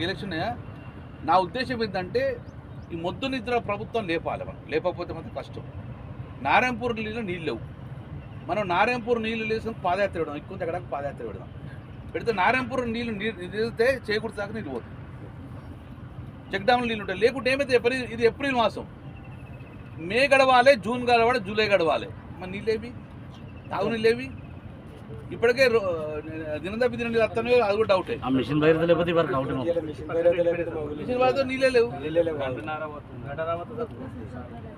Election ఉన్నాయా? నా ఉద్దేశం ఏంటంటే ఈ మొద్దు నిద్ర ప్రభుత్వం లేపాలి మనం. లేకపోతే మాత్రం కష్టం. నారాయణపూర్ నీళ్ళు నీళ్ళు లేవు. మనం నారాయణపూర్ నీళ్ళు లేసిన పాదయాత్ర పెడదాం. ఎక్కువ దగ్గర పాదయాత్ర పెడదాం. పెడితే నారాయణపూర్ నీళ్ళు నీళ్ళు నిలితే చేకూరు దాకా నీళ్ళు పోతుంది చెక్ డ్యామ్లో నీళ్ళు ఉంటాయి. లేకుంటే ఏమైతే ఏప్రిల్ ఇది ఏప్రిల్ మాసం. మే గడవాలి జూన్ గడవాలి జూలై గడవాలి. మరి నీళ్ళేవి? తాగునీళ్ళేవి? ఇప్పటికే రో- దినందా బిదిన నీళ్ళు వస్తానే అది కూడా డౌటే ఆ మిషన్ వైర్ లేకపోతే వరకు అవుట్ మిషన్ వాళ్ళతో నీళ్ళే లేవు.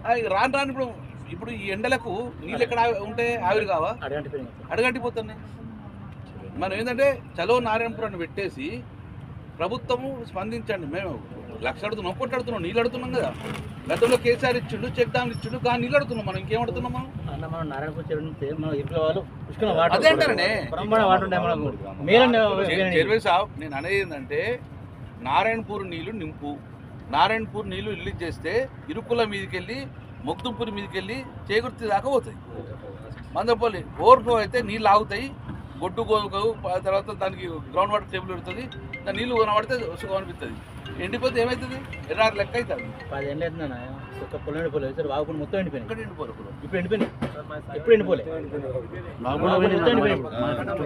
అవి రాను రాను ఇప్పుడు ఇప్పుడు ఈ ఎండలకు నీళ్ళు ఎక్కడ ఉంటే ఆవిరి కావా? అడగంటిపోతున్నాయి. మనం ఏంటంటే చలో నారాయణపురాన్ని పెట్టేసి ప్రభుత్వము స్పందించండి. మేము లక్ష అడుగుతున్నాం ఒక్కటి అడుగుతున్నాం నీళ్ళు అడుగుతున్నాం కదా. గతంలో కేసీఆర్ ఇచ్చిండు చెక్ డ్యామ్ ఇచ్చిండు కానీ నీళ్ళు అడుగుతున్నాం మనం. ఇంకేం అడుగుతున్నాం మనం? అన్న మనం నారాయణపూర్ చెరువు నుంచి మన ఇరుకుల వాళ్ళు పుష్కల వాటర్ అదే అంటారనే. బ్రహ్మాండ వాటర్ ఉంటాయి మనకు. మేలండి చైర్మన్ సాబ్ నేను అనేది ఏంటంటే నారాయణపూర్ నీళ్ళు నింపు. నారాయణపూర్ నీళ్ళు రిలీజ్ చేస్తే ఇరుకుల మీదకి వెళ్ళి మొక్తుంపూరి మీదకి వెళ్ళి చేకుర్తి దాకా పోతాయి. మందపల్లి ఓవర్ఫ్లో అయితే నీళ్ళు ఆగుతాయి. గొడ్డు ఆ తర్వాత దానికి గ్రౌండ్ వాటర్ టేబుల్ పెడుతుంది. దాని నీళ్ళు కనబడితే సుఖం అనిపిస్తుంది ఎండిపోతే ఏమవుతుంది ఎర్రారు లెక్క అవుతుంది పది ఎండ అవుతుందన్న ఒక పొలం ఎండిపోలేదు సరే వాగుకుండా మొత్తం ఎండిపోయింది ఇక్కడ ఎండిపోరు ఇప్పుడు ఇప్పుడు ఎండిపోయింది ఎప్పుడు ఎండిపోలే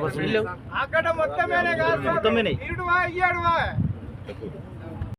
మొత్తం అక్కడ మొత్తమేనే